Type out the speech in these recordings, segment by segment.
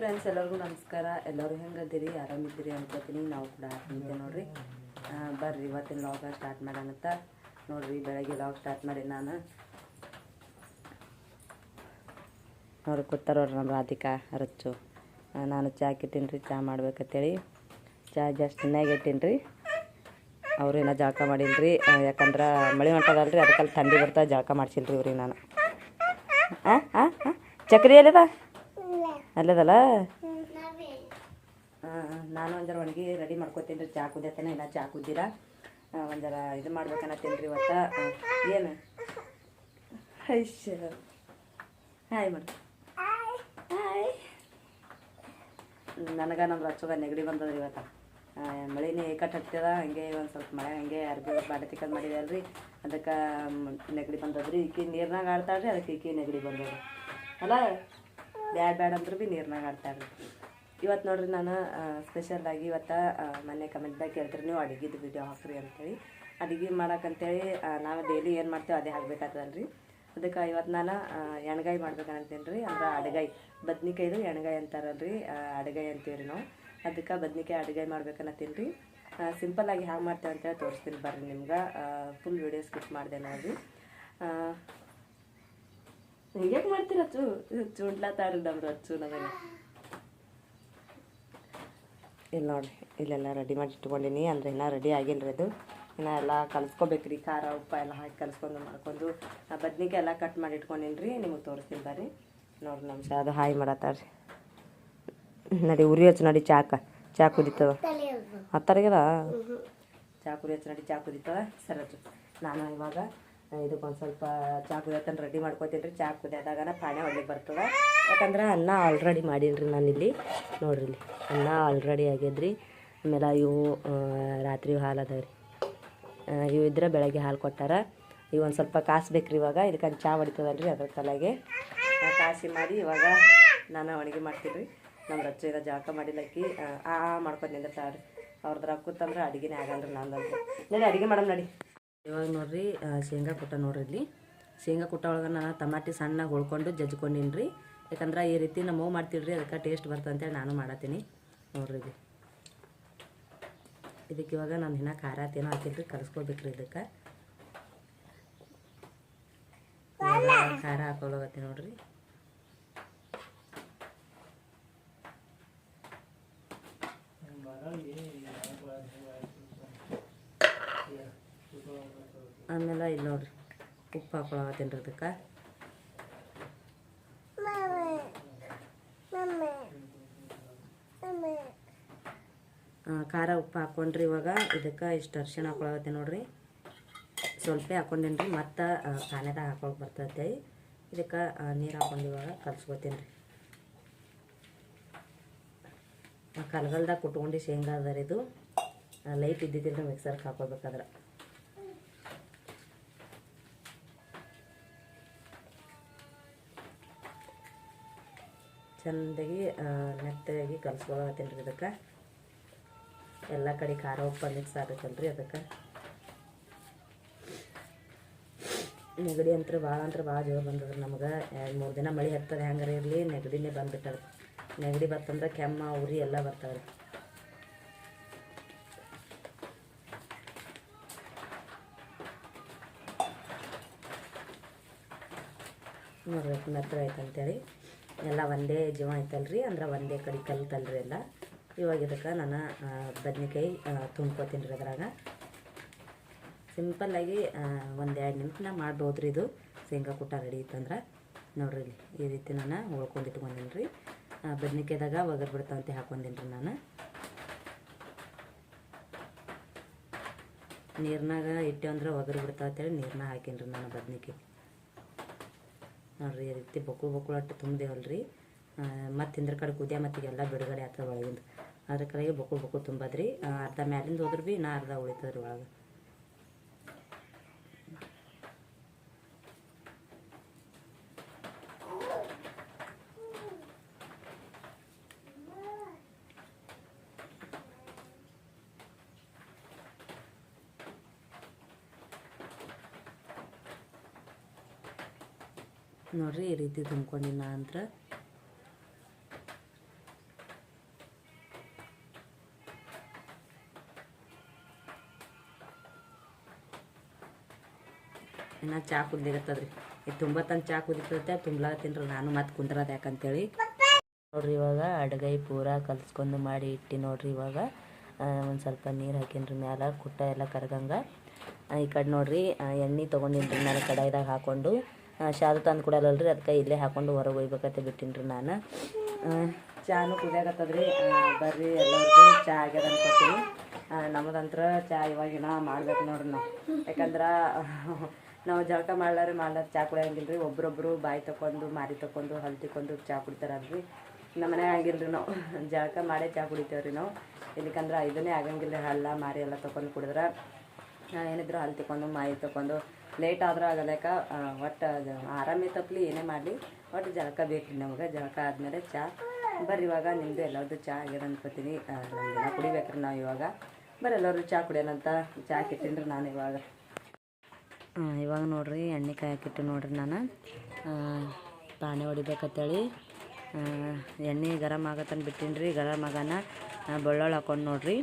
Friends ಎಲ್ಲರಿಗೂ ನಮಸ್ಕಾರ. ಎಲ್ಲರೂ ಹೆಂಗದಿರಿ ಆರಾಮಿದ್ದೀರಿ ಅನ್ಕೋತೀನಿ. ನಾವು ಕೂಡ ಆರಾಮಿದ್ದೆ ನೋಡ್ರಿ. ಬರ್ರಿ, ಇವತ್ತಿನ ಲಾಗ ಸ್ಟಾರ್ಟ್ ಮಾಡೋಣಂತ ನೋಡ್ರಿ, ಬೆಳಗ್ಗೆ ಲಾಗ್ ಸ್ಟಾರ್ಟ್ ಮಾಡಿ ನಾನು. ನೋಡ್ರಿ ಕೂತಾರೋಡ್ರಿ ನಮ್ಮ ರಾಧಿಕಾ, ರಚ್ಚು. ನಾನು ಚಹಾ ಕಿತ್ತೀನಿ ರೀ. ಚಾ ಮಾಡ್ಬೇಕಂತೇಳಿ. ಚಹಾ ಜಸ್ಟ್ ಚೆನ್ನಾಗಿ ಇಟ್ಟೀನಿ ರೀ. ಅವ್ರೇನ ಜಳಕ ಮಾಡೀನಿ ಯಾಕಂದ್ರೆ ಮಳೆ ಹೊಂಟದಲ್ರಿ ಅದಕ್ಕಲ್ಲಿ ಥಂಡಿ ಬರ್ತಾ ಜಳಕ ಮಾಡ್ಸಿಲ್ರಿ ಇವ್ರಿಗೆ ನಾನು. ಹಾಂ ಹಾಂ ಹಾಂ ಚಕ್ರಿ ಎಲ್ಲಿದ? ಅಲ್ಲದಲ್ಲ? ನಾನು ಒಂದರ ಒಣಗಿ ರೆಡಿ ಮಾಡ್ಕೊತೀನಿ ರೀ. ಚಾ ಕುದಿಯತ್ತೇನೆ ಇಲ್ಲ ಚಾ ಕುದ್ದಿರ ಒಂದರ ಇದು ಮಾಡ್ಬೇಕನ್ನತ್ತೀನಿ ರೀ ಇವತ್ತು. ಏನು? ಐಶ್ ಹಾಯ್ ಮಾಡಿ. ಹಾಯ್. ನನಗೆ ನಮ್ಮ ರಚ್ಚಗ ನೆಗಡಿ ಬಂದದ್ರಿ ಇವತ್ತು. ಮಳೆನೇ ಏಕಟ್ ಹತ್ತದ ಹಂಗೆ ಒಂದು ಸ್ವಲ್ಪ ಮಳೆ ಹಂಗೆ ಅರ್ಬಿ ಬಾಡ ತಿಕ್ಕದ್ ಮಾಡಿದೆ ಅಲ್ರಿ. ಅದಕ್ಕೆ ನೆಗಡಿ ಬಂದದ್ರಿ. ಈಕಿ ನೀರ್ನಾಗ ಆಡ್ತಾಳ್ರಿ ಅದಕ್ಕೆ ಈಕಿ ನೆಗಡಿ ಬಂದದ ಅಲ್ಲ? ಬ್ಯಾಡ್ ಬ್ಯಾಡ ಅಂದ್ರೆ ಭೀ ನೀರ್ನಾಗ ಆಡ್ತಾಳ್ರಿ ಇವತ್ತು ನೋಡ್ರಿ ನಾನು ಸ್ಪೆಷಲ್ಲಾಗಿ ಇವತ್ತು ಮೊನ್ನೆ ಕಮೆಂಟ್ದಾಗ ಕೇಳ್ತೀರಿ ನೀವು ಅಡುಗೆದು ವಿಡಿಯೋ ಹಾಕ್ರಿ ಅಂತೇಳಿ. ಅಡುಗೆ ಮಾಡಕ್ಕಂತೇಳಿ ನಾವು ಡೈಲಿ ಏನು ಮಾಡ್ತೇವೆ ಅದೇ ಹಾಕ್ಬೇಕಾಗ್ತದಲ್ರಿ. ಅದಕ್ಕೆ ಇವತ್ತು ನಾನು ಎಣ್ಗಾಯಿ ಮಾಡ್ಬೇಕಂತೀನಿ ರೀ ಅಂದ್ರೆ ಅಡಗಾಯಿ. ಬದ್ನಿಕಾಯ್ದು ಎಣ್ಗಾಯಿ ಅಂತಾರಲ್ರಿ. ಅಡಗಾಯಿ ಅಂತೀವಿ ರೀ ನಾವು. ಅದಕ್ಕೆ ಬದ್ನಿಕಾಯಿ ಅಡಗಾಯಿ ಮಾಡ್ಬೇಕನ್ನತ್ತೀನಿ ರೀ ಸಿಂಪಲ್ಲಾಗಿ ಹ್ಯಾಂಗೆ ಮಾಡ್ತೇವೆ ಅಂತೇಳಿ ತೋರಿಸ್ತೀನಿ ಬರ್ರಿ ನಿಮ್ಗೆ. ಫುಲ್ ವಿಡಿಯೋ ಸ್ಕಿಪ್ ಮಾಡಿದೆ ನೋಡ್ರಿ. ಹಿಂಗ್ಯಾಕೆ ಮಾಡ್ತೀರ ಅಚ್ಚು. ಚೂಡ್ಲಾತಾರ ನಮ್ರು ಅಚ್ಚು ನಮಗೆ ಇಲ್ಲಿ ನೋಡ್ರಿ ಇಲ್ಲೆಲ್ಲ ರೆಡಿ ಮಾಡಿ ಇಟ್ಕೊಂಡಿನಿ. ಅಂದ್ರೆ ಇನ್ನೂ ರೆಡಿ ಆಗಿಲ್ಲ ರೀ ಅದು. ಇನ್ನ ಎಲ್ಲ ರೀ ಖಾರ ಉಪ್ಪು ಎಲ್ಲ ಹಾಕಿ ಕಲ್ಸ್ಕೊಂಡು ಮಾಡ್ಕೊಂಡು ಆ ಬದ್ನಿಕಾಯಿ ಎಲ್ಲ ಕಟ್ ಮಾಡಿ ಇಟ್ಕೊಂಡಿನಿ ರೀ ನಿಮಗೆ ತೋರಿಸ್ತೀನಿ ಬರ್ರಿ. ನೋಡ್ರಿ ನಮ್ಮ ಅದು ಹಾಯ್ ರೀ ನಡಿ ಉರಿ ಹಚ್ಚು ನಡಿ ಚಾಕ. ಚಾ ಕುದಿತದ ಹತ್ತರಿಗದ? ಚಾ ಕುರಿ ಹಚ್ಚು ನಡಿ ಚಾ ಕುದಿತದ ಸರಿ ಹಚ್ಚು ನಾನು ಇವಾಗ ಇದಕ್ಕೊಂದು ಸ್ವಲ್ಪ ಚಾ ಕುದಿಯತ್ತನ ರೆಡಿ ಮಾಡ್ಕೊತೀನಿ ರೀ. ಚಾ ಕುದಿಯೋದಾಗನ ಪಾಣೆ ಒಳ್ಳೆ ಬರ್ತದೆ. ಯಾಕಂದ್ರೆ ಅನ್ನ ಆಲ್ರೆಡಿ ಮಾಡೀನಿ ರೀ ನಾನಿಲ್ಲಿ. ನೋಡ್ರಿ ಇಲ್ಲಿ, ಅನ್ನ ಆಲ್ರೆಡಿ ಆಗ್ಯದ್ರಿ. ಆಮೇಲೆ ಇವು ರಾತ್ರಿ ಹಾಲು ಅದಾವೆ ರೀ ಇವು ಇದ್ರೆ ಬೆಳಗ್ಗೆ ಹಾಲು ಕೊಟ್ಟಾರ. ಇವು ಒಂದು ಸ್ವಲ್ಪ ಕಾಸ್ಬೇಕ್ರಿ ಇವಾಗ. ಇದಕ್ಕೆ ಚಾ ಹೊಡಿತದಲ್ರಿ ಅದ್ರ ತಲೆಗೆ ಕಾಸಿ ಮಾಡಿ ಇವಾಗ ನಾನು ಅಡುಗೆ ಮಾಡ್ತೀನಿ ರೀ ನಮ್ಮ ರಚ್ಚ ಜಳಕ ಮಾಡಿಲ್ಲಕ್ಕಿ ಆ ಮಾಡ್ಕೊಂಡು ನಿಂದಿರ್ತಾವ್ರಿ ಅವ್ರದ್ರ ಕೂತಂದ್ರೆ ಅಡುಗೆನೇ ಆಗಲ್ಲ ರೀ ನಂದಂದ್ರೆ ನೋಡಿ, ಅಡುಗೆ ಮಾಡೋಣ ನಡಿ. ಇವಾಗ ನೋಡ್ರಿ ಶೇಂಗಾ ಕುಟ್ಟ ನೋಡ್ರಿ ಇಲ್ಲಿ ಶೇಂಗಾ ಕುಟ್ಟ ಒಳಗೆ ನಾನು ಟಮಾಟಿ ಸಣ್ಣಗೆ ಹೊಳ್ಕೊಂಡು ಜಜ್ಕೊಂಡಿನಿ ರೀ ಯಾಕಂದ್ರೆ ಈ ರೀತಿ ನಮ್ಮ ಮಾಡ್ತೀವಿ ರೀ ಅದಕ್ಕೆ ಟೇಸ್ಟ್ ಬರ್ತದೆ ಅಂತೇಳಿ ನಾನು ಮಾಡತ್ತೀನಿ ನೋಡ್ರಿ ಇದು. ಇದಕ್ಕೆ ಇವಾಗ ನಾನು ಇನ್ನೂ ಖಾರ ತಿನ್ನ ಹಾಕಿಲ್ರಿ ಕಲಿಸ್ಕೊಬೇಕ್ರಿ ಇದಕ್ಕೆ. ಇವಾಗ ಖಾರ ಹಾಕೊಳಗತ್ತೆ ನೋಡ್ರಿ. ಆಮೇಲೆ ಇಲ್ಲಿ ನೋಡ್ರಿ ಉಪ್ಪು ಹಾಕೊಳಗತ್ತೇನ್ರಿ ಇದಕ್ಕೆ ಆ, ಖಾರ ಉಪ್ಪು ಹಾಕ್ಕೊಂಡ್ರಿ ಇವಾಗ. ಇದಕ್ಕೆ ಇಷ್ಟು ಅರ್ಶಿಣ ಹಾಕೊಳತ್ತೆ ನೋಡ್ರಿ. ಸ್ವಲ್ಪ ಹಾಕೊಂಡಿನ್ರಿ ರೀ ಮತ್ತು ಖಾನೆದಾಗ ಹಾಕೊಳಕ್ ಬರ್ತೈತೆ. ಇದಕ್ಕೆ ನೀರು ಹಾಕೊಂಡು ಇವಾಗ ಕಲ್ಸ್ಕೊತೀನಿ ರೀ ಕಲ್ಗಲ್ದಾಗ ಕುಟ್ಕೊಂಡು ಶೇಂಗಾ ಅದ ರೀ ಇದು ಲೈಟ್ ಇದ್ದಿದ್ದಿಲ್ಲ ಮಿಕ್ಸರ್ಗೆ ಹಾಕೋಬೇಕಾದ್ರೆ ಚೆಂದಾಗಿ ಮೆತ್ತಗಾಗಿ ಕಲಸ್ಕೊಳತ್ತೀನಿ ರೀ ಇದಕ್ಕೆ. ಎಲ್ಲ ಕಡೆ ಖಾರ ಉಪ್ಪು ಮಿಕ್ಸ್ ಆಗತ್ತಲ್ರಿ ಅದಕ್ಕೆ. ನೆಗಡಿ ಅಂತ ಭಾಳ ಅಂದ್ರೆ ಭಾಳ ಜೋರು ಬಂದದ್ರಿ ನಮ್ಗೆ. ಎರಡು ಮೂರು ದಿನ ಮಳೆ ಹತ್ತದ ಹೆಂಗಾರ ಇರಲಿ, ನೆಗಡಿನೇ ಬಂದ್ಬಿಟ್ಟದ. ನೆಗಡಿ ಬರ್ತಂದ್ರೆ ಕೆಮ್ಮ, ಉರಿ ಎಲ್ಲ ಬರ್ತಾವ್ರಿ ನೋಡ್ಬೇಕು ಮೆತ್ರ ಆಯ್ತು ಅಂತೇಳಿ ಎಲ್ಲ ಒಂದೇ ಜೀವ ಐತಲ್ರಿ? ಅಂದ್ರೆ ಒಂದೇ ಕಡೆ ಕಲ್ತಲ್ರಿ ಎಲ್ಲ. ಇವಾಗ ಇದಕ್ಕೆ ನಾನು ಬದ್ನಿಕಾಯಿ ತುಂಬ್ಕೋತೀನಿ ರೀ ಅದ್ರಾಗ. ಸಿಂಪಲ್ಲಾಗಿ ಒಂದು ಎರಡು ಮಾಡ್ಬೋದು ರೀ ಇದು. ಶೇಂಗಾ ಕೂಟ ರೆಡಿ ಇತ್ತಂದ್ರೆ ನೋಡ್ರಿ ಈ ರೀತಿ ನಾನು ಉಳ್ಕೊಂಡು ಇಟ್ಕೊಂಡೀನಿ ರೀ. ಬದ್ನಿಕಾಯ್ದಾಗ ಒಗರ್ ಬಿಡ್ತಾವಂತೆ ಹಾಕೊಂಡೀನಿ ರೀ ನಾನು. ನೀರಿನಾಗ ಇಟ್ಟೆ ಅಂದ್ರೆ ಒಗರು ಬಿಡ್ತಾವಂತೇಳಿ ನೀರನ್ನ ಹಾಕೀನಿ ರೀ ನಾನು ಬದ್ನಿಕಾಯಿ. ನೋಡ್ರಿ, ಈ ರೀತಿ ಬೊಕ್ಕಳು ಬೊಕ್ಕಳು ಅಟ್ಟು ತುಂಬ್ದೇವಲ್ರಿ. ಮತ್ತು ಹಿಂದ್ರ ಕಡೆ ಕುದಿಯ ಮತ್ತಿಗೆಲ್ಲ ಬಿಡುಗಡೆ ಆಗ್ತದೆ ಒಳಗಿಂದ. ಅದ್ರ ಕಡೆಗೆ ಬೊಕ್ಕಳು ಬೊಕ್ಕಳು ತುಂಬದ್ರಿ. ಅರ್ಧ ಮ್ಯಾಲಿಂದ ಹೋದ್ರೆ ಭೀ ನಾ ಅರ್ಧ ಉಳಿತದ್ರಿ ಒಳಗೆ. ನೋಡ್ರಿ ಈ ರೀತಿ ತುಂಬ್ಕೊಂಡಿನ ನಂತರ ಇನ್ನು ಚಾ ಕುದ್ಲಿಗತ್ತದ್ರಿ ಇದು ತುಂಬ ತಂದು ಚಾ ಕುದಿತೈತೆ ತುಂಬಲಾಗತ್ತೀನಿ ನಾನು ಮತ್ತೆ ಕುಂದ್ರದ ಯಾಕಂತೇಳಿ. ನೋಡ್ರಿ ಇವಾಗ ಅಡಗೈ ಪೂರ ಕಲ್ಸ್ಕೊಂಡು ಮಾಡಿ ಇಟ್ಟು ನೋಡ್ರಿ ಇವಾಗ. ಒಂದು ಸ್ವಲ್ಪ ನೀರು ಹಾಕಿನ್ರಿ ಮ್ಯಾಲ, ಕುಟ್ಟ ಎಲ್ಲ ಕರ್ಗಂಗೆ. ಈ ಕಡೆ ನೋಡ್ರಿ ಎಣ್ಣೆ ತೊಗೊಂಡಿನ್ರಿ ಮ್ಯಾಲ ಕಡಾಯಿದಾಗ ಹಾಕ್ಕೊಂಡು ಶಾದು ತಂದು ಕೊಡಲ್ಲಲ್ರಿ, ಅದಕ್ಕೆ ಇಲ್ಲೇ ಹಾಕೊಂಡು ಹೊರಗೆ ಒಯ್ಬೇಕಂತ ಬಿಟ್ಟಿನಿ ರೀ ನಾನು ಚಾನು ಕುದಿಯಾಕತ್ತದ್ರಿ ಬರ್ರಿ ಎಲ್ಲರಿಗೂ ಚಾ ಆಗ್ಯದ ಅನ್ಕೋತೀನಿ ನಮ್ಮದಂತ್ರ ಚಾ ಇವಾಗಿನ ಮಾಡ್ಬೇಕು ನೋಡ್ರಿ ನಾವು. ಯಾಕಂದ್ರೆ, ನಾವು ಜಳಕ ಮಾಡ್ಲಾರ ಮಾಡ್ಲಾರ ಚಾ ಕುಡಿಯಂಗಿಲ್ಲ ರೀ ಒಬ್ರೊಬ್ರು ಬಾಯಿ ತಕೊಂಡು ಮಾರಿ ತಕೊಂಡು ಹಲ್ ತಿಕ್ಕೊಂಡು ಚಾ ಕುಡಿತಾರಲ್ರಿ. ನಮ್ಮ ಮನೆ ರೀ ನಾವು. ಜಳಕ ಮಾಡೇ ಚಾ ಕುಡಿತೇವೆ ರೀ ನಾವು. ಇದಕ್ಕಂದ್ರೆ ಇದನ್ನೇ ಆಗಂಗಿಲ್ಲ ಹಲ್ಲ ಮಾರಿ ಎಲ್ಲ ತಕೊಂಡು ಕುಡಿದ್ರೆ. ಏನಿದ್ರು ಹಲ್ ತಗೊಂಡು ಮಾರಿ ತಕೊಂಡು ಲೇಟ್ ಆದ್ರೆ ಆಗಲೇಕ ಒಟ್ಟು ಅದು, ಆರಾಮೇ ತಪ್ಪಲಿ ಏನೇ ಮಾಡಲಿ, ಒಟ್ಟು ಜಳಕ ಬೇಕು ನಮ್ಗೆ, ಜಳಕ ಆದಮೇಲೆ ಚಹಾ ಬರ್ರಿ ಇವಾಗ ನಿಮ್ಮದು ಎಲ್ಲರದ್ದು ಚಹಾ ಆಗ್ಯದ ಅನ್ಕೋತೀನಿ ನಮ್ಗೆಲ್ಲ ಕುಡಿಬೇಕ್ರಿ ನಾವು ಇವಾಗ. ಬರ್ರಿ ಎಲ್ಲರೂ ಚಹಾ ಕುಡಿಯೋಣಂತ ಚಹಾ ಕಿಟ್ಟೀನಿ ರೀ ನಾನು ಇವಾಗ. ಇವಾಗ ನೋಡ್ರಿ ಎಣ್ಣೆ ಕಾಯಕ್ಕಿಟ್ಟು ನೋಡ್ರಿ ನಾನು. ಪಾನೆ ಹೊಡಿಬೇಕಂತೇಳಿ. ಎಣ್ಣೆ ಗರಮ್ ಆಗತ್ತಂದು ಬಿಟ್ಟಿನಿ ರೀ ಗರಮ್ ಆಗಾನ ಬೆಳ್ಳುಳ್ಳಿ ಹಾಕೊಂಡು ನೋಡ್ರಿ.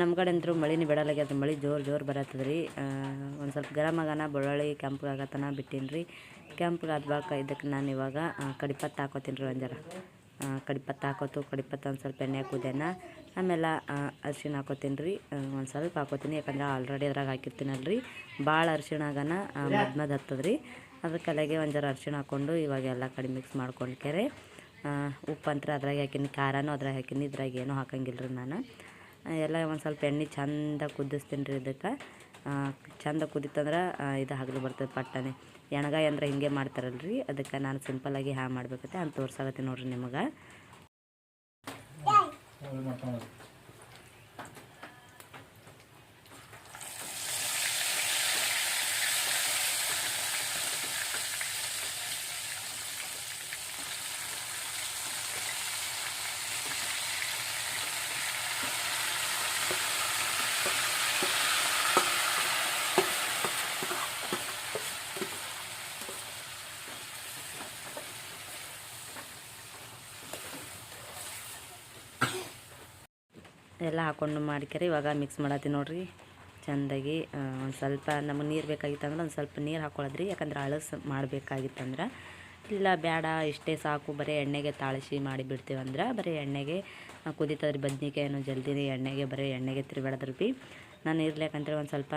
ನಮ್ಮ ಕಡೆ ಅಂತೂ ಮಳಿನೇ ಬಿಡಲಾಗ್ಯದ. ಮಳೆ ಜೋರು ಜೋರು ಬರತ್ತದ ರೀ ಒಂದು ಸ್ವಲ್ಪ ಗರಮ್ ಆಗನ ಬೆಳ್ಳುಳ್ಳಿ ಕೆಂಪಗಾಗತನ ಬಿಟ್ಟಿನಿ ರೀ ಕೆಂಪಗಾದ್ಬಾಕ ಇದಕ್ಕೆ ನಾನು ಇವಾಗ ಕಡಿಪತ್ತು ಹಾಕೋತೀನಿ ರೀ ಒಂಜರ. ಕಡಿಪತ್ತು ಹಾಕೋತು ಕಡಿಪತ್ತು ಒಂದು ಸ್ವಲ್ಪ ಎಣ್ಣೆ ಹಾಕೋದೇನ, ಆಮೇಲೆ ಅರ್ಶಿಣ ಹಾಕೋತೀನಿ ರೀ ಒಂದು ಸ್ವಲ್ಪ ಹಾಕೋತೀನಿ, ಯಾಕಂದ್ರೆ ಆಲ್ರೆಡಿ ಅದ್ರಾಗ ಹಾಕಿರ್ತೀನಲ್ರಿ. ಭಾಳ ಅರ್ಶಿಣ ಆಗನ ಮದ್ ಮದ್ ಹತ್ತದ ರೀ ಅದಕ್ಕೆ ಅಲ್ಲಿಗೆ ಒಂದು ಜರ ಅರ್ಶಿಣ ಹಾಕ್ಕೊಂಡು ಇವಾಗ ಎಲ್ಲ ಕಡೆ ಮಿಕ್ಸ್ ಮಾಡ್ಕೊಂಡ್ಕೆರೆ. ಅಂತ ಅದ್ರಾಗ ಹಾಕಿನಿ, ಖಾರನೂ ಅದ್ರಾಗ ಹಾಕಿನಿ, ಇದ್ರಾಗ ಏನೂ ಹಾಕಂಗಿಲ್ಲ ರೀ ನಾನು. ಎಲ್ಲ ಒಂದು ಸ್ವಲ್ಪ ಎಣ್ಣೆ ಚಂದ ಕುದಿಸ್ತೀನಿ ರೀ ಇದಕ್ಕೆ. ಚಂದ ಕುದಿತಂದ್ರೆ ಇದು ಹಗಲು ಬರ್ತದೆ ಪಟ್ಟನೆ. ಎಣ್ಗಾಯಿ ಅಂದ್ರೆ ಹಿಂಗೆ ಮಾಡ್ತಾರಲ್ರಿ. ಅದಕ್ಕೆ ನಾನು ಸಿಂಪಲಾಗಿ ಹ್ಯಾ ಮಾಡ್ಬೇಕತ್ತೆ ಅಂತ ತೋರ್ಸಾಗತ್ತೀನಿ ನೋಡ್ರಿ ನಿಮಗೆ. ಎಲ್ಲ ಹಾಕೊಂಡು ಮಾಡ್ಕ್ಯಾರ ಇವಾಗ ಮಿಕ್ಸ್ ಮಾಡತ್ತೀನಿ ನೋಡ್ರಿ. ಚೆಂದಾಗಿ ಒಂದು ಸ್ವಲ್ಪ ನಮಗೆ ನೀರು ಬೇಕಾಗಿತ್ತಂದ್ರೆ ಒಂದು ಸ್ವಲ್ಪ ನೀರು ಹಾಕೊಳ್ಳೋದ್ರಿ ಯಾಕಂದ್ರೆ ಅಳಸು ಮಾಡಬೇಕಾಗಿತ್ತಂದ್ರೆ. ಇಲ್ಲ ಬೇಡ ಇಷ್ಟೇ ಸಾಕು. ಬರೀ ಎಣ್ಣೆಗೆ ತಾಳಿಸಿ ಮಾಡಿ ಬಿಡ್ತೀವಂದ್ರೆ. ಬರೀ ಎಣ್ಣೆಗೆ ಕುದೀತದ್ರಿ ಬದ್ನಿಕಾಯನ್ನು ಜಲ್ದಿನೇ ಎಣ್ಣೆಗೆ, ಬರೀ ಎಣ್ಣೆಗೆ ತಿರುಗಾಡದ್ರಿ ಭೀ ನಾನು ಇರ್ಲಿಕ್ಕಂದ್ರೆ ಒಂದು ಸ್ವಲ್ಪ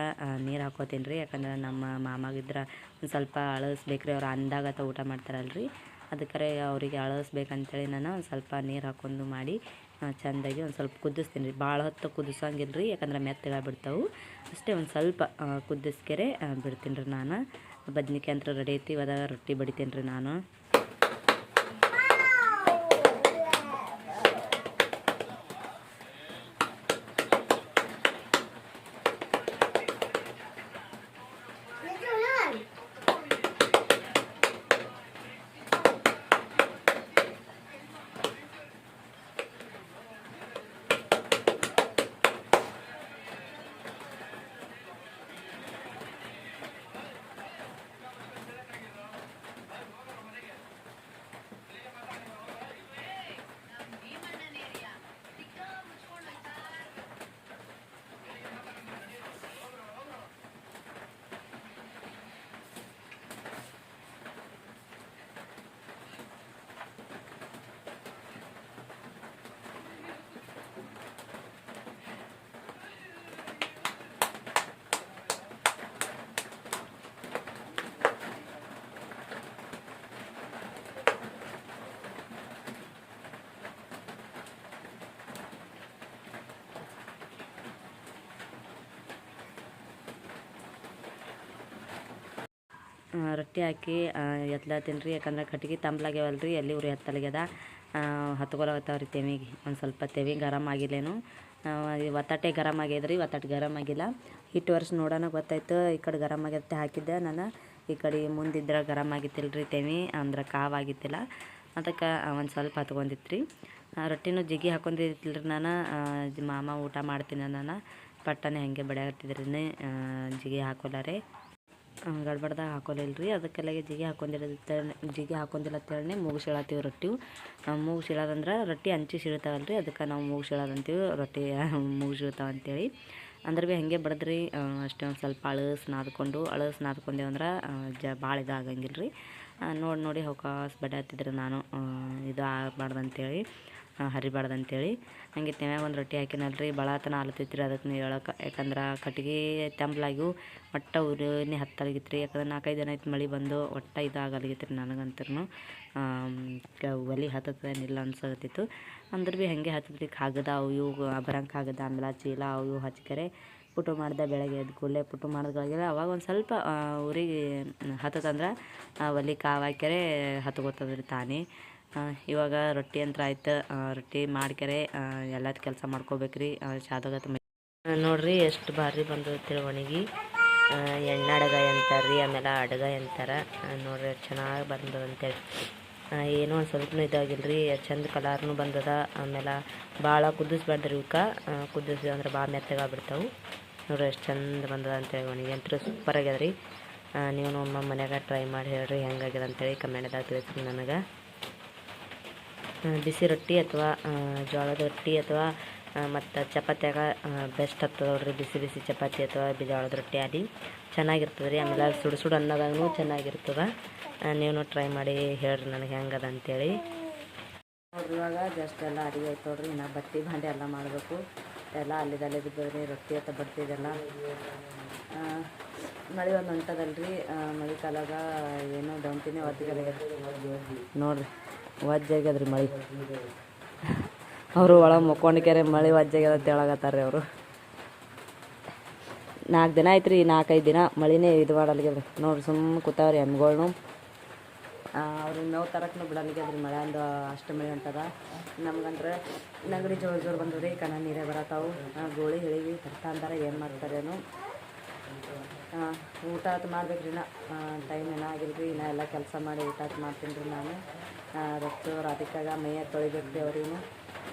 ನೀರು ಹಾಕೋತೀನಿ ರೀ ಯಾಕಂದ್ರೆ ನಮ್ಮ ಮಾಮಾಗಿದ್ರೆ ಒಂದು ಸ್ವಲ್ಪ ಅಳಸ್ಬೇಕ್ರಿ ಅವ್ರು ಅಂದಾಗತ್ತ ಊಟ ಮಾಡ್ತಾರಲ್ರಿ. ಅದಕ್ಕೆ ಅವರಿಗೆ ಅಳಸ್ಬೇಕಂತೇಳಿ ನಾನು ಒಂದು ಸ್ವಲ್ಪ ನೀರು ಹಾಕೊಂಡು ಮಾಡಿ ಆ, ಚೆಂದಾಗಿ ಒಂದು ಸ್ವಲ್ಪ ಕುದಿಸ್ತೀನಿ ರೀ. ಭಾಳ ಹೊತ್ತು ಕುದಿಸೋಂಗಿಲ್ಲ ರೀ ಯಾಕಂದ್ರೆ ಮೆತ್ತಗೆ ಬಿಡ್ತಾವೆ. ಅಷ್ಟೇ ಒಂದು ಸ್ವಲ್ಪ ಕುದಿಸ್ಕೆರೆ ಬಿಡ್ತೀನಿ ರೀ ನಾನು. ಬದ್ನಿಕಾಯಿ ಅಂತ ರೆಡಿ ಐತಿ ಇವಾಗ ರೊಟ್ಟಿ ಬಡಿತೀನಿ ರೀ ನಾನು. ರೊಟ್ಟಿ ಹಾಕಿ ಎತ್ಲತ್ತೀನಿ ರೀ ಯಾಕಂದ್ರೆ ಕಟ್ಗೆ ತಂಬ್ಲಾಗ್ಯಾವಲ್ಲ ರೀ ಎಲ್ಲಿ ಉರಿ ಹತ್ತಲಾಗ್ಯದ ಹತ್ಕೊಳಗತ್ತಾವ ರೀ ತೆವಿಗೆ ಒಂದು ಸ್ವಲ್ಪ ತೆವಿ ಗರಮ್ ಆಗಿಲ್ಲೇನು. ಒತ್ತಟೆ ಗರಮ್ ಆಗ್ಯದ್ರಿ, ಒತ್ತಾಟೆ ಗರಮ್ ಆಗಿಲ್ಲ. ಹಿಟ್ಟು ವರ್ಷ ನೋಡೋಣ ಗೊತ್ತಾಯ್ತು, ಈ ಕಡೆ ಗರಮ್ ಆಗಿರ್ತೆ ಹಾಕಿದ್ದೆ ನಾನು. ಈ ಕಡೆ ಮುಂದಿದ್ರೆ ಗರಮ್ ಆಗಿತ್ತಿಲ್ಲ ರೀ ತೆವಿ ಅಂದ್ರೆ ಕಾವಾಗಿತ್ತಿಲ್ಲ ಅದಕ್ಕೆ ಒಂದು ಸ್ವಲ್ಪ ಹತ್ಕೊಂಡಿತ್ತು ರೀ ರೊಟ್ಟಿನೂ ಜಿಗಿ ಹಾಕೊಂಡಿದ್ದಿಲ್ಲ ರೀ ನಾನು ಮಾಮ ಊಟ ಮಾಡ್ತೀನಿ ನಾನು. ಪಟ್ಟನೆ ಹಾಗೆ ಬಡಿಯಾಗತ್ತಿದ್ರಿ ಜಿಗಿ ಹಾಕೋಲಾರೆ. ಗಡ್ಬಡ್ದಾಗ ಹಾಕೋಲಿಲ್ಲ ರೀ ಲಗೆ ಜಿಗಿ ಹಾಕೊಂಡಿಲ್ಲ ಜಿಗಿ ಹಾಕೊಂಡಿಲ್ಲ ಅಂತೇಳಿ ಮೂಗು ಸೀಳಾತೀವಿ ರೊಟ್ಟಿ ಮೂಗು ಸೀಳೋದಂದ್ರೆ ರೊಟ್ಟಿ ಹಂಚಿ ಸೀಳ್ತಾವಲ್ಲ ರೀ ಅದಕ್ಕೆ ನಾವು ಮೂಗು ಸೀಳೋದಂತೀವಿ ರೊಟ್ಟಿ ಮೂಗು ಸೀಳ್ತಾವೆ ಅಂತೇಳಿ. ಅಂದ್ರೆ ಭೀ ಹಾಗೆ ಬಡದ್ರಿ. ಅಷ್ಟೇ ಒಂದು ಸ್ವಲ್ಪ ಅಳಸ್ ನಾದ್ಕೊಂಡು, ಅಳಸ್ ನಾದ್ಕೊಂಡೇವು ಅಂದ್ರೆ ಜ ಭಾಳ ಇದಾಗಂಗಿಲ್ಲ ರೀ ನೋಡಿ ನೋಡಿ ಹೊಕಾಸ್ ಬಡ ಹತ್ತಿದ್ರೆ ನಾನು ಇದು ಆಗಬಾರ್ದು ಅಂತೇಳಿ ಹರಿಬಾರ್ದು ಅಂತೇಳಿ ಹಂಗೆ ತೆಮ್ಯಾಗ ಒಂದು ರೊಟ್ಟಿ ಹಾಕಿನಲ್ರಿ. ಭಾಳತನ ಆಲತೈತ್ರಿ ಅದಕ್ಕೆ ನೀವು ಹೇಳಕ್ಕೆ ಯಾಕಂದ್ರೆ ಕಟ್ಟಿಗೆ ತಂಬ್ಲಾಗಿವು ಒಟ್ಟ ಉರಿನೇ ಹತ್ತಲಾಗಿತ್ತು ರೀ ಯಾಕಂದ್ರೆ ನಾಲ್ಕೈದು ದಿನ ಆಯ್ತು ಮಳೆ ಬಂದು ಒಟ್ಟ ಇದಾಗಲಾಗಿತ್ತು ರೀ ನನಗಂತೂ ಒಲಿ ಹತ್ತದೇನಿಲ್ಲ ಅನ್ಸಕತ್ತಿತ್ತು. ಅಂದ್ರೆ ಭೀ ಹಾಗೆ ಹತ್ತದ್ರಿ ಕಾಗದ ಅವು ಇವು ಬರಂಗೆ ಕಾಗದ, ಆಮೇಲೆ, ಚೀಲ ಅವು ಇವು ಹಚ್ಕರೆ ಪುಟು ಮಾಡ್ದೆ ಬೆಳಗ್ಗೆ ಎದ್ದು ಕೂಡಲೇ ಪುಟು ಮಾಡಿದಾಗೆಲ್ಲ ಅವಾಗ ಒಂದು ಸ್ವಲ್ಪ ಊರಿಗೆ ಹತ್ತತಂದ್ರೆ ಒಲಿ ಕಾವು ಹಾಕ್ಯಾರೆ ಹತ್ಕೋತದ್ರಿ ತಾನೇ. ಇವಾಗ ರೊಟ್ಟಿ ಅಂತ ಆಯ್ತು. ರೊಟ್ಟಿ ಮಾಡ್ಕರೆ ಎಲ್ಲದ ಕೆಲಸ ಮಾಡ್ಕೋಬೇಕ್ರಿ. ಶಾದಗತ್ ನೋಡ್ರಿ ಎಷ್ಟು ಭಾರಿ ಬಂದು ಒಣಗಿ ಎಣ್ಣೆ ಅಡಗಾಯಿ ಅಂತಾರೆ ಆಮೇಲೆ ಅಡಗಾಯಿ ಅಂತಾರೆ. ನೋಡ್ರಿ ಚೆನ್ನಾಗಿ ಬಂದದಂತೇಳಿ ಏನೋ ಒಂದು ಸ್ವಲ್ಪ ಇದಾಗಿಲ್ಲ ರೀ ಚಂದ ಕಲರ್ನು ಬಂದದ. ಆಮೇಲೆ ಭಾಳ ಕುದಿಸ್ಬಾರ್ದ್ರಿ ಇವಕ್ಕೆ ಕುದಿಸಿ ಅಂದ್ರೆ ಭಾಳ ಮೆತ್ತಗಾಗ್ಬಿಡ್ತಾವೆ ನೋಡ್ರಿ ಎಷ್ಟು ಚಂದ ಬಂದದ ಅಂತೇಳಿ ಒಣಗಿ. ಅಂತೂ ಸೂಪರ್ ಆಗ್ಯದ ರೀ ನೀವು ನಮ್ಮ ಮನ್ಯಾಗ ಟ್ರೈ ಮಾಡಿ ಹೇಳ್ರಿ ಹೆಂಗಾಗ್ಯದ ಅಂತೇಳಿ ಕಮೆಂಟ್ದಾಗ ತಿಳಿಸ್ರಿ ನನಗೆ. ಬಿಸಿ ರೊಟ್ಟಿ ಅಥವಾ ಜೋಳದ ರೊಟ್ಟಿ ಅಥವಾ ಮತ್ತು ಚಪಾತಿಯಾಗ ಬೆಸ್ಟ್ ಆಗ್ತದೆ ನೋಡ್ರಿ. ಬಿಸಿ ಬಿಸಿ ಚಪಾತಿ ಅಥವಾ ಜೋಳದ ರೊಟ್ಟಿ ಆಗಿ ಚೆನ್ನಾಗಿರ್ತದೆ ರೀ. ಆಮೇಲೆ ಸುಡು ಸುಡು ಅನ್ನದಾಗೂ ಚೆನ್ನಾಗಿರ್ತದೆ. ನೀವು ಟ್ರೈ ಮಾಡಿ ಹೇಳ್ರಿ ನನಗೆ ಹೆಂಗದ ಅಂತೇಳಿ. ನೋಡ್ರಿ ಇವಾಗ ಜಸ್ಟ್ ಎಲ್ಲ ಅಡುಗೆ ಆಯ್ತು ನೋಡ್ರಿ. ಇನ್ನು ಬಟ್ಟೆ ಭಾಂಡೆ ಎಲ್ಲ ಮಾಡಬೇಕು. ಎಲ್ಲ ಅಲ್ಲಿದಲ್ಲೇ ರೀ ರೊಟ್ಟಿ ಅಂತ ಬಡ್ತಿದ್ದೆಲ್ಲ ಮಳೆ ಒಂದು ಹೊಂಟದಲ್ರಿ. ಮಳೆ ಕಾಲಾಗ ಏನೋ ಡೌನ್ತಿನೇ ಒತ್ತಿಗೆ ನೋಡ್ರಿ. ವಜ್ಜಾಗ್ಯದ್ರಿ ಮಳೆ. ಅವರು ಒಳಗೆ ಮುಕ್ಕೊಂಡಿಕ್ಯಾರೆ ಮಳೆ ವಜ್ಜಾಗ್ಯದ ತೇಳಾಗತ್ತಾರ್ರಿ ಅವರು. ನಾಲ್ಕು ದಿನ ಆಯ್ತು ರೀ ನಾಲ್ಕೈದು ದಿನ ಮಳಿನೇ ಇದು ಮಾಡಲ್ಗ್ಯದ್ರಿ ನೋಡ್ರಿ ಸುಮ್ಮನೆ ಕೂತಾವ್ರಿ ಎಮ್ಗಳ್ನು ಅವ್ರಿಗೆ ಮೇವು ತರಕ್ಕೂ ಬಿಡಲ್ಗ್ಯದ್ರಿ ಮಳೆ ಅಂದು ಅಷ್ಟು ಮಳೆ ಅಂತದ ನಮ್ಗಂದ್ರೆ ನಗಡಿ ಜೋರು ಜೋರು ಬಂದವ್ರಿ ಕಣ ನೀರೇ ಬರತ್ತಾವು ಗೋಳಿ ಹೇಳಿವಿ, ಬರ್ತಾ ಅಂತಾರೆ ಏನು ಮಾಡ್ತಾರೇನು ಊಟ ಆತು ಮಾಡ್ಬೇಕ್ರಿ ನಾ ಟೈಮ್ ಏನಾಗಿಲ್ರಿ ನಾ ಎಲ್ಲ ಕೆಲಸ ಮಾಡಿ ಊಟ ಮಾಡ್ತೀನಿ ರೀ ನಾನು. ರೊಟ್ಟು ರಾಧಿಕಾಗ, ಮೈಯ ತೊಳಿಬೇಕು ರೀ ಅವ್ರಿಗೂ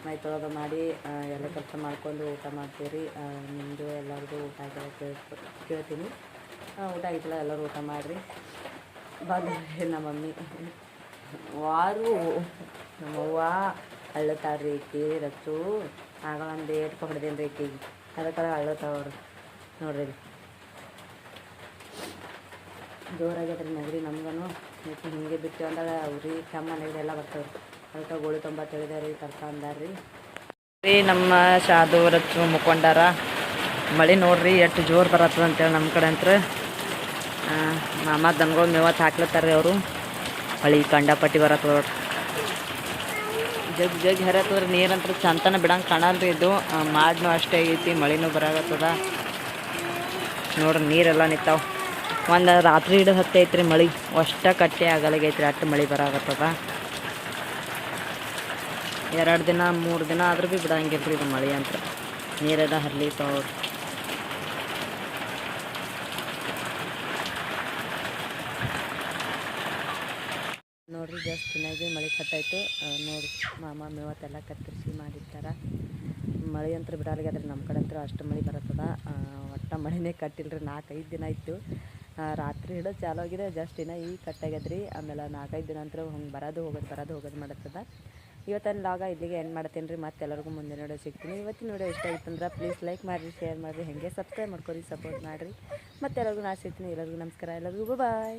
ಮೈ ತೊಳೆದು ಮಾಡಿ ಎಲ್ಲ ಕೆಲಸ ಮಾಡ್ಕೊಂಡು ಊಟ ಮಾಡ್ತೀವಿ ರೀ ನಿಮ್ಮದು ಎಲ್ಲರಿಗೂ ಊಟ ಆಗಿಲ್ಲ ಕೇಳ್ತೀನಿ. ಊಟ ಆಗಿಲ್ಲ ಎಲ್ಲರೂ ಊಟ ಮಾಡಿರಿ. ಬಂದ್ರಿ ನಮ್ಮ ಮಮ್ಮಿ ವಾರು, ನಮ್ಮವ್ವ ರೀ ಈಕಿ ರಚ್ಚು ಆಗ ಒಂದು ಏಟ್ ಹೊಡೆದೇನು ರೀ ಈಕಿಗೆ ಅದಕ್ಕೆ ಅಳ್ಳತಾವ್ರಿ ನೋಡ್ರಿ. ಇಲ್ಲಿ. ಜೋರಾಗ್ಯದ್ರಿ ನೆಗಡಿ ನಮ್ಗೂ ಮತ್ತು ಹಿಂಗೆ ಬಿಟ್ಟು ಅಂದ್ರೆ ಅವ್ರಿ ಕೆಮ್ಮ ನೆಗಡಿ ಎಲ್ಲ ಬರ್ತಾವ್ರಿ. ಅದಕ್ಕೆ ಗೋಳಿ ತುಂಬ ತಿಳಿದ ರೀ ತರ್ಕ ಅಂದಾರ್ರಿ. ರೀ ನಮ್ಮ ಶಾದು ರಚ್ಚು ಮುಕ್ಕೊಂಡಾರ. ಮಳೆ ನೋಡ್ರಿ, ಎಷ್ಟು ಜೋರು ಬರತ್ತದ ಅಂತೇಳಿ ನಮ್ಮ ಕಡೆ ಅಂತ ಮಾಮ ದನಗಳು ಮೇವತ್ತು ಹಾಕ್ಲತ್ತಾರ ರೀ ಅವರು ಮಳೆ ಕಂಡಪಟ್ಟಿ ಬರತ್ತದ ಜಗ್ ಜಗ್ ಹರತ್ತದ್ರ, ನೀರಂತ್ರ ಚಂತನ ಬಿಡಂಗೆ ಕಾಣಲ್ರಿ ಇದು. ಮಾಡ್ನೂ ಅಷ್ಟೇ ಐತಿ, ಮಳೆನೂ ಬರಾಗತ್ತದ ನೋಡ್ರಿ, ನೀರೆಲ್ಲ ನಿಂತಾವ. ಒಂದು ರಾತ್ರಿ ಹಿಡಿದು ರೀ ಮಳೆ. ಅಷ್ಟ ಕಟ್ಟೆ ಆಗಲಾಗೈತ್ರಿ ಅಷ್ಟು ಮಳೆ ಬರಾಗತ್ತದ ಎರಡು ದಿನ ಮೂರು ದಿನ ಆದರೂ ಭೀ ಬಿಡಂಗಿಲ್ಲ ರೀ ಇದು ಮಳೆ ಅಂತ ನೀರೆಲ್ಲ ತೋರ್ ನೋಡ್ರಿ ಜಸ್ಟ್ ಚೆನ್ನಾಗಿ ಮಳೆ ಕಟ್ಟಾಯಿತು. ನೋಡಿ ಮಾಮ ಮೇವತ್ತೆಲ್ಲ ಕತ್ತರಿಸಿ ಮಾಡಿರ್ತಾರೆ. ಮಳೆ ಅಂತೂ ಬಿಡಲ್ಗ್ಯದ್ರಿ ನಮ್ಮ ಕಡೆ ಅಂತೂ ಅಷ್ಟು ಮಳೆ ಬರತ್ತದ. ಒಟ್ಟ ಮಳೆನೇ ಕಟ್ಟಿಲ್ರಿ. ನಾಲ್ಕೈದು ದಿನ ಆ, ರಾತ್ರಿ ಹಿಡಿದು ಚಾಲು ಆಗಿದೆ. ಜಸ್ಟ್ ಇನ್ನ ಈಗ ಕಟ್ಟಾಗ್ಯದ್ರಿ ಆಮೇಲೆ ನಾಲ್ಕೈದು ದಿನ ಅಂತೂ ಹಂಗೆ ಬರೋದು, ಹೋಗೋದು ಬರೋದು, ಹೋಗೋದು ಮಾಡತ್ತದ ಇವತ್ತಿನ ಲಾಗ ಇಲ್ಲಿಗೆ ಏನು ಮಾಡ್ತೀನಿ ರೀ ಮತ್ತೆ ಎಲ್ಲರಿಗೂ ಮುಂದಿನ ವಿಡಿಯೋ ಸಿಗ್ತೀನಿ. ಇವತ್ತಿನ ವಿಡಿಯೋ ಇಷ್ಟ ಆಯ್ತು ಅಂದ್ರೆ ಪ್ಲೀಸ್ ಲೈಕ್ ಮಾಡಿರಿ ಶೇರ್ ಮಾಡಿರಿ. ಹೇಗೆ ಸಬ್ಸ್ಕ್ರೈಬ್ ಮಾಡ್ಕೊರಿ ಸಪೋರ್ಟ್ ಮಾಡಿರಿ. ಮತ್ತೆ ಎಲ್ಲರಿಗೂ ನಾ ಸಿಗ್ತೀನಿ ಎಲ್ಲರಿಗೂ ನಮಸ್ಕಾರ. ಎಲ್ಲರಿಗೂ ಬಾಯ್